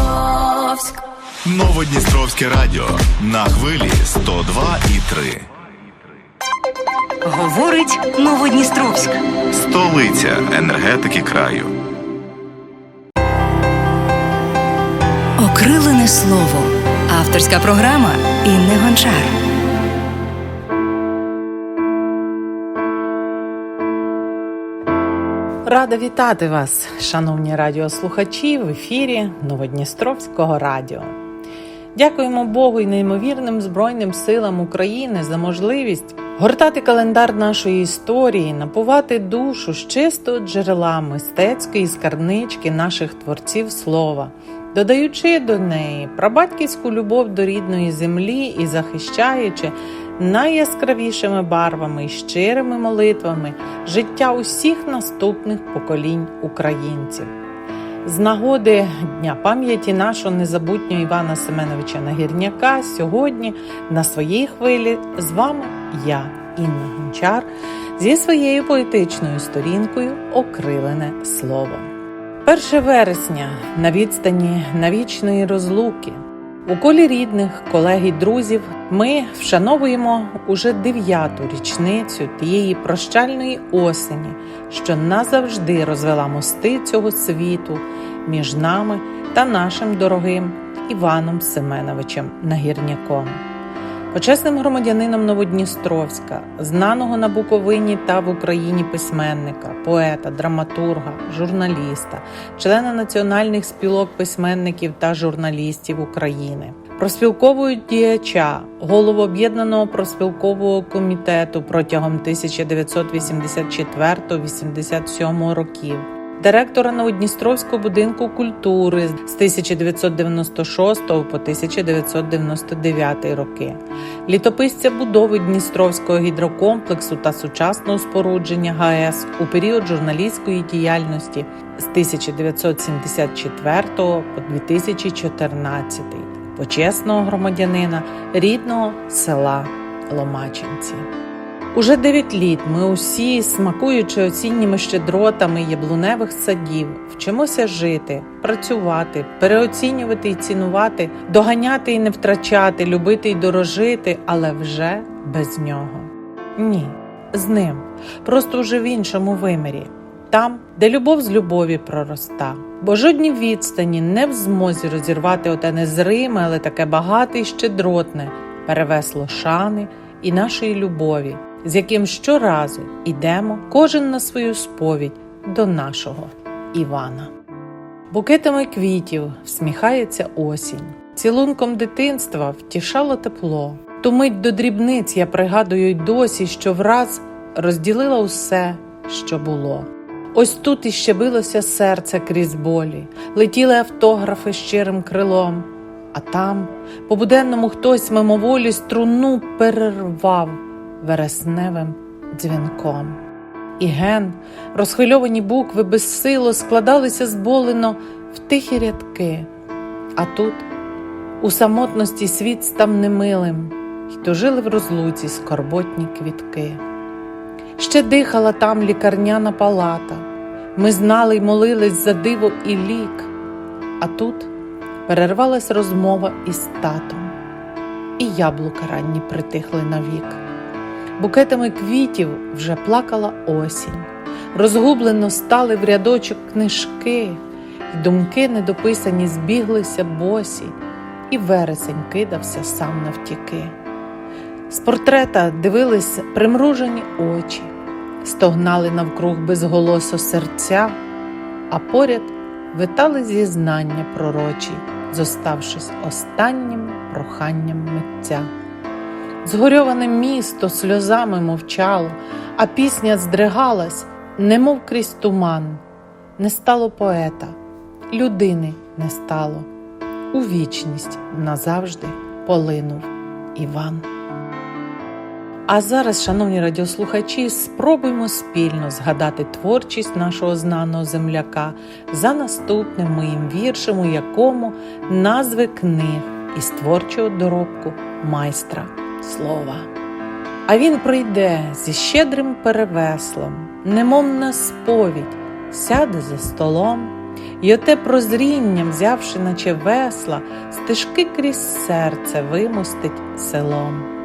Новодністровськ. Новодністровське радіо на хвилі 102 і 3. Говорить Новодністровськ. Столиця енергетики краю. Окрилене слово. Авторська програма Інни Гончар. Рада вітати вас, шановні радіослухачі, в ефірі Новодністровського радіо. Дякуємо Богу і неймовірним Збройним силам України за можливість гортати календар нашої історії, напувати душу з чистого джерела мистецької скарбнички наших творців слова, додаючи до неї прабатьківську любов до рідної землі і захищаючи найяскравішими барвами і щирими молитвами життя усіх наступних поколінь українців. З нагоди Дня пам'яті нашого незабутнього Івана Семеновича Нагірняка сьогодні на своїй хвилі з вами я, Інна Гончар, зі своєю поетичною сторінкою Окрилене слово. 1 вересня на відстані навічної розлуки. У колі рідних, колег і друзів ми вшановуємо уже дев'яту річницю тієї прощальної осені, що назавжди розвела мости цього світу між нами та нашим дорогим Іваном Семеновичем Нагірняком. Почесним громадянином Новодністровська, знаного на Буковині та в Україні письменника, поета, драматурга, журналіста, члена національних спілок письменників та журналістів України, проспілкового діяча, голову об'єднаного проспілкового комітету протягом 1984-87 років. Директора Новодністровського будинку культури з 1996 по 1999 роки, літописця будови Дністровського гідрокомплексу та сучасного спорудження ГАЕС у період журналістської діяльності з 1974 по 2014, почесного громадянина рідного села Ломачинці. Уже дев'ять літ ми усі, смакуючи осінніми щедротами яблуневих садів, вчимося жити, працювати, переоцінювати і цінувати, доганяти і не втрачати, любити і дорожити, але вже без нього. Ні, з ним, просто вже в іншому вимірі, там, де любов з любові пророста. Бо жодні відстані не в змозі розірвати оте незриме, але таке багате і щедротне перевесло шани і нашої любові з яким щоразу йдемо кожен на свою сповідь до нашого Івана. Букетами квітів всміхається осінь, цілунком дитинства втішало тепло. Ту мить до дрібниць я пригадую й досі, що враз розділила усе, що було. Ось тут іще билося серце крізь болі, летіли автографи щирим крилом, а там, по буденному хтось мимоволі струну перервав вересневим дзвінком. І ген, розхвильовані букви безсило складалися зболено в тихі рядки, а тут у самотності світ став немилим, й тужили в розлуці скорботні квітки. Ще дихала там лікарняна палата, ми знали й молились за диво і лік, а тут перервалась розмова із татом, і яблука ранні притихли навік. Букетами квітів вже плакала осінь, розгублено стали в рядочок книжки, й думки недописані збіглися босі, і вересень кидався сам навтіки. З портрета дивились примружені очі, стогнали навкруг безголосо серця, а поряд витали зізнання пророчі, зоставшись останнім проханням митця. Згорьоване місто сльозами мовчало, а пісня здригалась, немов крізь туман. Не стало поета, людини не стало. У вічність назавжди полинув Іван. А зараз, шановні радіослухачі, спробуймо спільно згадати творчість нашого знаного земляка за наступним моїм віршем, у якому назви книг із творчого доробку майстра слова. А він прийде зі щедрим перевеслом, немов на сповідь, сяде за столом І оте прозріння, взявши, наче весла, стежки крізь серце вимостить селом.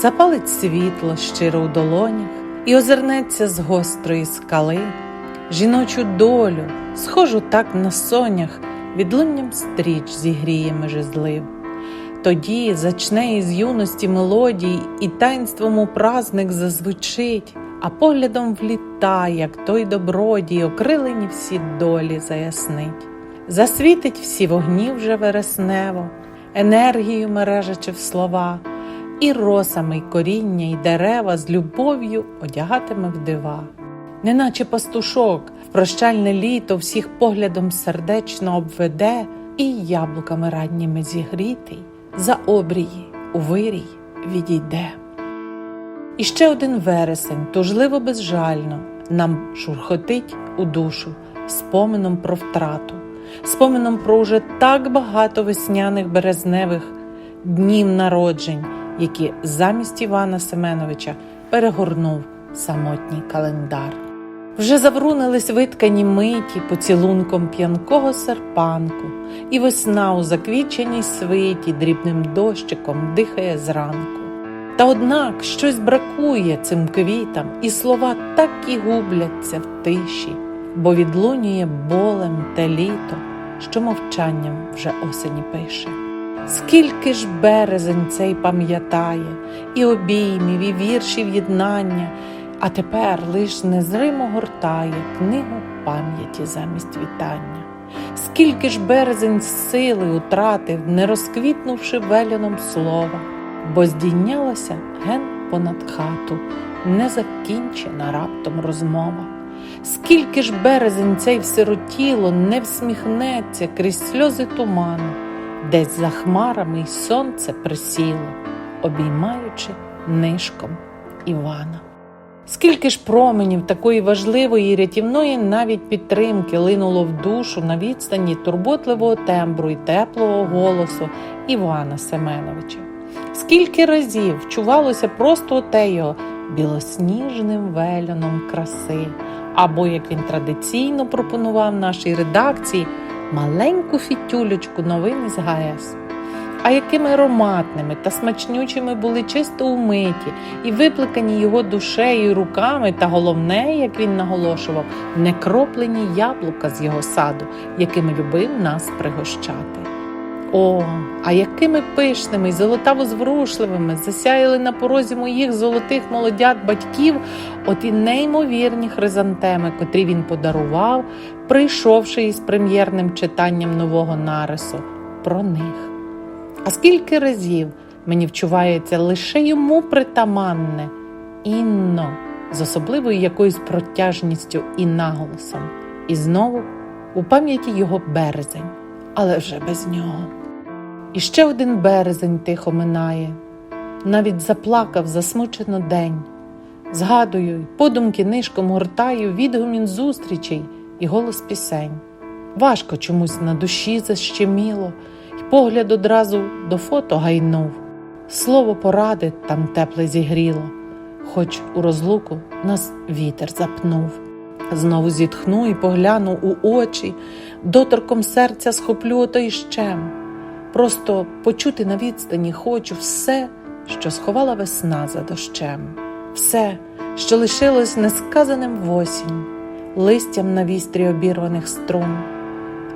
Запалить світло щиро у долонях і озирнеться з гострої скали, жіночу долю, схожу так на сонях, відлунням стріч зігріє межезлив. Тоді зачне із юності мелодій, і таїнством у праздник зазвучить, а поглядом вліта, як той добродій, окрилені всі долі заяснить. Засвітить всі вогні вже вереснево, енергію мережачи в слова, і росами й коріння, й дерева з любов'ю одягатиме в дива. Неначе пастушок в прощальне літо всіх поглядом сердечно обведе, і яблуками ранніми зігрітий за обрії у вирій відійде. І ще один вересень, тужливо безжально, нам шурхотить у душу спомином про втрату, спомином про уже так багато весняних березневих днів народжень, які замість Івана Семеновича перегорнув самотній календар. Вже заврунились виткані миті поцілунком п'янкого серпанку, і весна у заквіченій свиті дрібним дощиком дихає зранку. Та однак щось бракує цим квітам, і слова так і губляться в тиші, бо відлунює болем те літо, що мовчанням вже осені пише. Скільки ж березень цей пам'ятає, і обіймів, і віршів єднання, а тепер лиш незримо гортає книгу пам'яті замість вітання. Скільки ж березень сили утратив, не розквітнувши веляном слова, бо здійнялася ген понад хату, незакінчена раптом розмова. Скільки ж березень цей всиротіло не всміхнеться крізь сльози туману, десь за хмарами й сонце присіло, обіймаючи нишком Івана. Скільки ж променів такої важливої і рятівної навіть підтримки линуло в душу на відстані турботливого тембру і теплого голосу Івана Семеновича. Скільки разів чувалося просто оте його білосніжним веляном краси, або, як він традиційно пропонував нашій редакції, маленьку фітюлечку новин із ГАЕС. А якими ароматними та смачнючими були чисто умиті і випликані його душею руками, та головне, як він наголошував, не кроплені яблука з його саду, якими любив нас пригощати. О, а якими пишними й золотаво зворушливими засяяли на порозі моїх золотих молодят батьків оті неймовірні хризантеми, котрі він подарував, прийшовши із прем'єрним читанням нового нарису про них. А скільки разів мені вчувається лише йому притаманне інно з особливою якоюсь протяжністю і наголосом, і знову у пам'яті його березень, але вже без нього. І ще один березень тихо минає, навіть заплакав засмучено день. Згадую, подумки нишком гортаю відгумін зустрічей і голос пісень. Важко чомусь на душі защеміло, й погляд одразу до фото гайнув. Слово поради там тепле зігріло, хоч у розлуку нас вітер запнув. Знову зітхну і погляну у очі, доторком серця схоплю ото і щем. Просто почути на відстані хочу все, що сховала весна за дощем, все, що лишилось несказаним в осінь, листям на вістрі обірваних струн,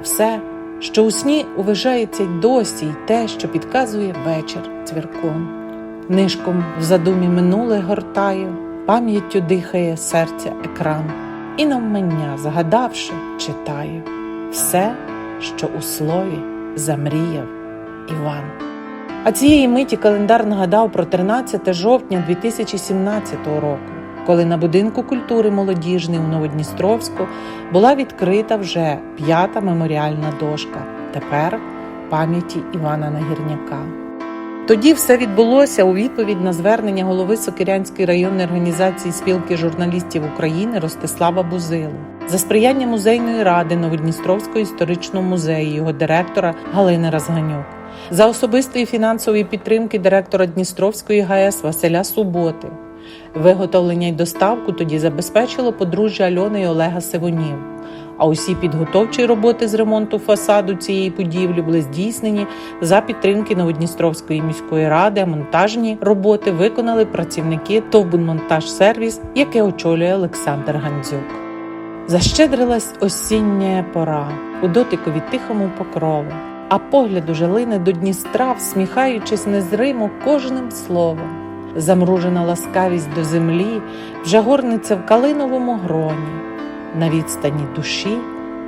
все, що у сні уважається й досі, й те, що підказує вечір цвіркун. Нишком в задумі минуле гортаю, пам'яттю дихає серця екран, і навмання, загадавши, читаю. Все, що у слові замріяв Іван. А цієї миті календар нагадав про 13 жовтня 2017 року, коли на будинку культури молодіжний у Новодністровську була відкрита вже п'ята меморіальна дошка. Тепер пам'яті Івана Нагірняка. Тоді все відбулося у відповідь на звернення голови Сокирянської районної організації спілки журналістів України Ростислава Бузилу за сприяння музейної ради Новодністровського історичного музею, його директора Галини Разганюк, за особистої фінансової підтримки директора Дністровської ГАЕС Василя Суботи. Виготовлення й доставку тоді забезпечило подружжя Альони і Олега Сивонів. А усі підготовчі роботи з ремонту фасаду цієї будівлі були здійснені за підтримки Новодністровської міської ради. Монтажні роботи виконали працівники «Товбунмонтажсервіс», яке очолює Олександр Гандзюк. Защедрилась осіння пора у дотикові тихому покрову, а погляд уже лине до Дністра, всміхаючись незримо кожним словом. Замружена ласкавість до землі вже горниться в калиновому гроні, на відстані душі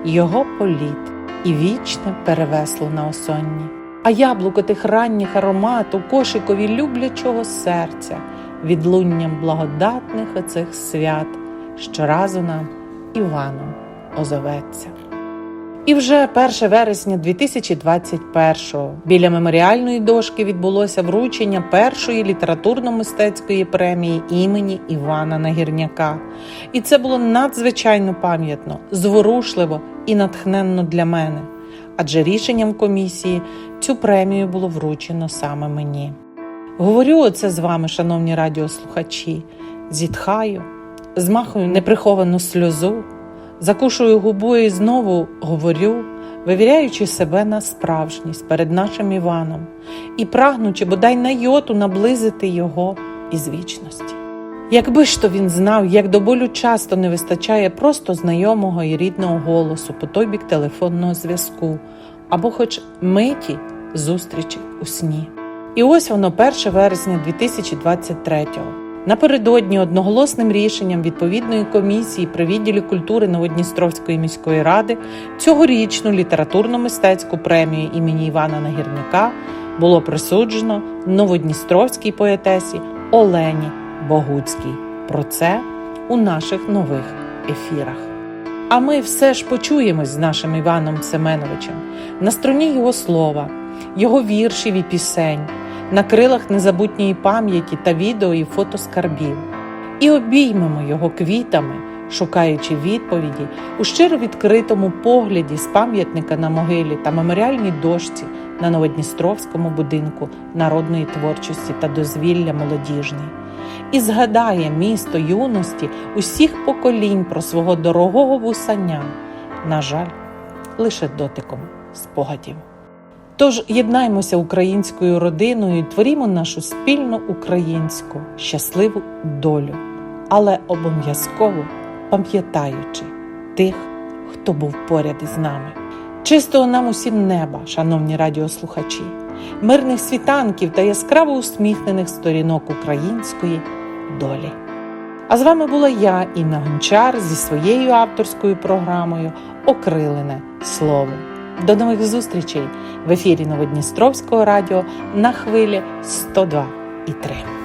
його політ і вічне перевесло на осонні. А яблуко тих ранніх аромат у кошикові люблячого серця, відлунням благодатних оцих свят, щоразу нам Іваном озоветься. І вже 1 вересня 2021-го біля меморіальної дошки відбулося вручення першої літературно-мистецької премії імені Івана Нагірняка. І це було надзвичайно пам'ятно, зворушливо і натхненно для мене. Адже рішенням комісії цю премію було вручено саме мені. Говорю оце з вами, шановні радіослухачі, зітхаю, змахую неприховану сльозу, закушую губою і знову говорю, вивіряючи себе на справжність перед нашим Іваном і прагнучи бодай на йоту наблизити його із вічності. Якби ж то він знав, як до болю часто не вистачає просто знайомого і рідного голосу по той бік телефонного зв'язку, або хоч миті зустрічі у сні. І ось воно 1 вересня 2023-го. Напередодні одноголосним рішенням відповідної комісії при відділі культури Новодністровської міської ради цьогорічну літературно-мистецьку премію імені Івана Нагірняка було присуджено новодністровській поетесі Олені Богуцькій. Про це у наших нових ефірах. А ми все ж почуємось з нашим Іваном Семеновичем на струні його слова, його віршів і пісень, на крилах незабутньої пам'яті та відео і фотоскарбів. І обіймемо його квітами, шукаючи відповіді у щиро відкритому погляді з пам'ятника на могилі та меморіальній дошці на Новодністровському будинку народної творчості та дозвілля молодіжної. І згадає місто юності усіх поколінь про свого дорогого вусаня, на жаль, лише дотиком спогадів. Тож єднаймося українською родиною і творімо нашу спільну українську щасливу долю, але обов'язково пам'ятаючи тих, хто був поряд із нами. Чистого нам усім неба, шановні радіослухачі, мирних світанків та яскраво усміхнених сторінок української долі. А з вами була я, Інна Гончар, зі своєю авторською програмою Окрилене слово. До нових зустрічей в ефірі Новодністровського радіо на хвилі 102 і 3.